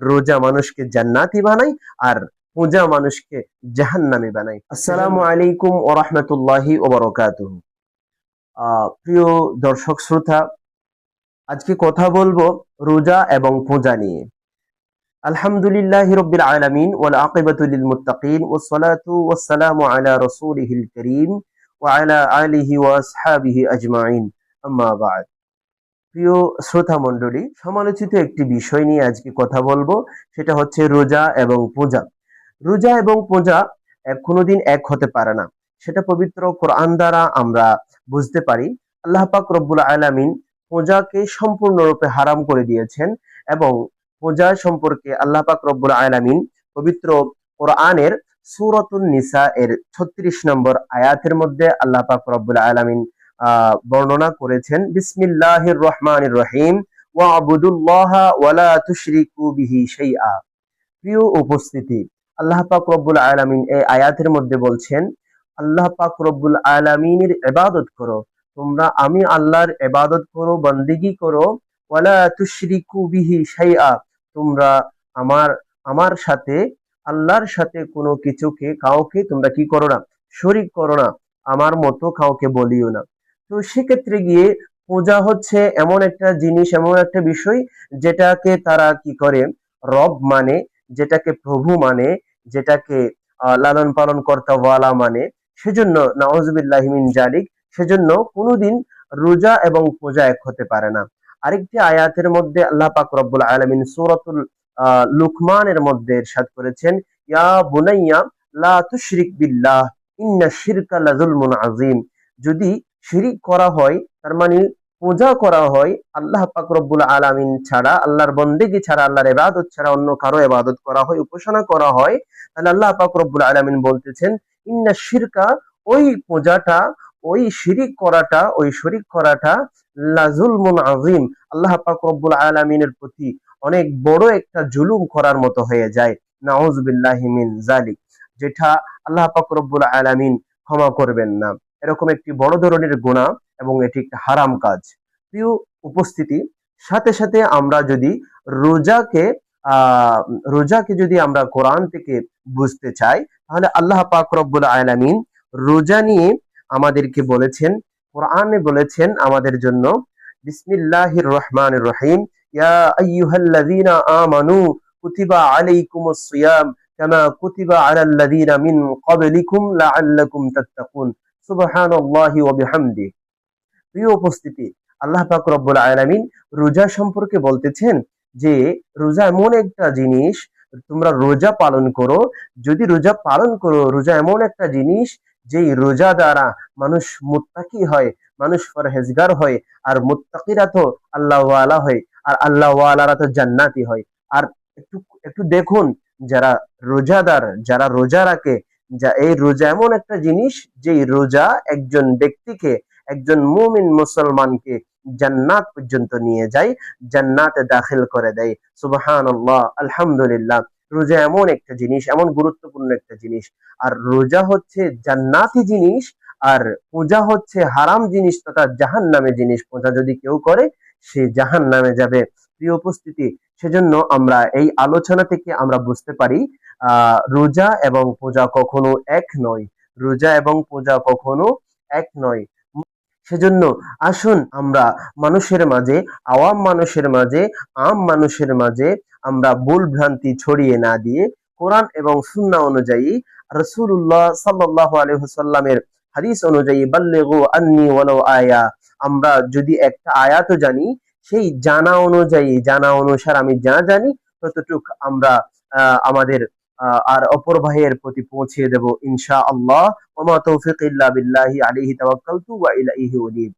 রোজা মানুষকে জান্নাতি বানায় আর পূজা মানুষকে জাহান্নামে বানায় আসসালামু আলাইকুম ওয়া রাহমাতুল্লাহি আহ, প্রিয় দর্শক শ্রোতা আজকে কথা বলব রোজা এবং পূজা নিয়ে। আলহামদুলিল্লাহ রব্বিল আলামিন ওয়াল আকিবাতু লিল মুত্তাকিন ওয়াস সালাতু ওয়াস সালামু আলা রাসূলিহিল কারীম ওয়া আলা আলিহি ওয়া আসহাবিহি আজমাইন। আম্মা বা'দ। প্রিয় শ্রোতা মণ্ডলী, সমালোচিত একটি বিষয় নিয়ে আজকে কথা বলব, সেটা হচ্ছে রোজা এবং পূজা। রোজা এবং পূজা কোনোদিন এক হতে পারে না। সেটা পবিত্র কোরআন দ্বারা আমরা বুঝতে পারি। আল্লাহ পাক রব্বুল আলামিন পূজাকে সম্পূর্ণরূপে হারাম করে দিয়েছেন এবং পূজা সম্পর্কে আল্লাহ পাক রব্বুল আলামিন পবিত্র কোরআনের সূরাতুন নিসা এর 36 নম্বর আয়াতের মধ্যে আল্লাহ পাক রব্বুল আলামিন বর্ণনা করেছেন, বিসমিল্লাহির রহমানির রহিম, ওয়াবুদুল্লাহা ওয়ালা তুশরিকু বিহি শাইআ। প্রিয় উপস্থিতি, আল্লাহ পাক রব্বুল আলামিন এই আয়াতের মধ্যে বলছেন, আল্লাহ পাক রব্বুল আলামিনের ইবাদত করো, তোমরা আমি আল্লাহর ইবাদত করো, বন্দেগী করো, ওয়ালা তুশরিকু বিহি শাইআ। তোমরা আমার আমার সাথে, আল্লাহর সাথে কোনো কিছুকে, কাউকে তোমরা কি করো না, শরিক করো না, আমার মতো কাউকে বলিও না। তো সেক্ষেত্রে গিয়ে পূজা হচ্ছে এমন একটা জিনিস, এমন একটা বিষয় যেটাকে তারা কি করে? রব মানে যেটাকে প্রভু মানে যেটাকে লালন পালন কর্তা ওয়ালা মানে। সেজন্য নাউজুবিল্লাহি মিন জালিক, সেজন্য কোনোদিন রোজা এবং পূজা এক হতে পারে না। আরেকটি আয়াতের মধ্যে আল্লাহ পাক রব্বুল আলামিন সূরাতুল লুকমানের মধ্যে ইরশাদ করেছেন, ইয়া বুনাইয়া লা তুশরিক বিল্লাহ, ইন্না শিরকা লাযুলমুন আযীম। যদি শিরিক করা হয়, তার মানে পূজা করা হয় আল্লাহ পাক রব্বুল আলামিন ছাড়া, আল্লাহর বন্দেগী ছাড়া, আল্লাহর ইবাদত ছাড়া অন্য কারও ইবাদত করা হয়, উপাসনা করা হয়। তাহলে আল্লাহ পাক রব্বুল আলামিন বলতেছেন, ইন্না শিরকা, ওই পূজাটা, ওই শিরিক করাটা, ওই শরিক করাটা লাজুলমুন আজিম আল্লাহ পাকরবুল আলামিনের প্রতি অনেক বড় একটা জুলুম করার মতো হয়ে যায়। নাউজুবিল্লাহি মিন জালিক যেটা আল্লাহ পাক রব্বুল আলামিন ক্ষমা করবেন না। এরকম একটি বড় ধরনের গুনাহ এবং এটি একটা হারাম কাজ। প্রিয় উপস্থিতি, সাথে সাথে আমরা যদি রোজাকে রোজাকে যদি আমরা কোরআন থেকে বুঝতে চাই, তাহলে আল্লাহ পাক রব্বুল আলামিন রোজা নিয়ে আমাদেরকে বলেছেন, কোরআনে বলেছেন আমাদের জন্য, বিসমিল্লাহির রহমানির রহিম, ইয়া আইয়ুহাল্লাযীনা আমানু কুতিবা আলাইকুমুস সিয়াম, কামা কুতিবা আলাল্লাযীনা মিন ক্বাবলিকুম লাআল্লাকুম তাত্তাকুন। প্রিয় উপস্থিতি, আল্লাহ পাক রব্বুল রোজা সম্পর্কে বলতেছেন যে, রোজা এমন একটা জিনিস, তোমরা রোজা পালন করো, যদি রোজা পালন করো, রোজা এমন একটা জিনিস, যেই রোজা দ্বারা মানুষ মুত্তাকি হয়, মানুষ পরহেজগার হয়, আর মুত্তাকিরা তো আল্লাহ হয়, আর আল্লাহ তো জান্নাতি হয়। আর একটু একটু দেখুন, যারা রোজাদার, যারা রোজা রাখে যা এই রোজা এমন একটা জিনিস যেই রোজা একজন ব্যক্তিকে, একজন মুমিন মুসলমানকে জান্নাত পর্যন্ত নিয়ে যায়, জান্নাতে দাখিল করে দেয়। সুবহানাল্লাহ, আলহামদুলিল্লাহ। রোজা এমন একটা জিনিস, এমন গুরুত্বপূর্ণ একটা জিনিস। আর রোজা হচ্ছে জান্নাতি জিনিস, আর পূজা হচ্ছে হারাম জিনিস তথা জাহান নামে জিনিস। পূজা যদি কেউ করে, সে জাহান নামে যাবে। প্রিয় উপস্থিতি, সেজন্য আমরা এই আলোচনা থেকে আমরা বুঝতে পারি রোজা এবং পূজা কখনো এক নয়। রোজা এবং পূজা কখনো এক নয়। সেজন্য আসুন আমরা মানুষের মাঝে, আওয়াম মানুষের মাঝে, আম মানুষের মাঝে আমরা ভুল ভ্রান্তি ছড়িয়ে না দিয়ে কোরআন এবং সুন্নাহ অনুযায়ী রাসূলুল্লাহ সাল্লাল্লাহু আলাইহি ওয়াসাল্লামের হাদিস অনুযায়ী, বাল্লিগু আন্নি ওয়ালাউ আয়া আমরা যদি একটা আয়াতও জানি সেই জানা অনুযায়ী, জানা অনুসার আমি যা জানি, ততটুক আমরা আমাদের আর অপর ভাইয়ের প্রতি পৌঁছে দেব ইনশা আল্লাহ ওমা তৌফিক ইল্লা বিল্লাহি আলাইহি তাওয়াক্কালতু ওয়া ইলাইহি উনীব।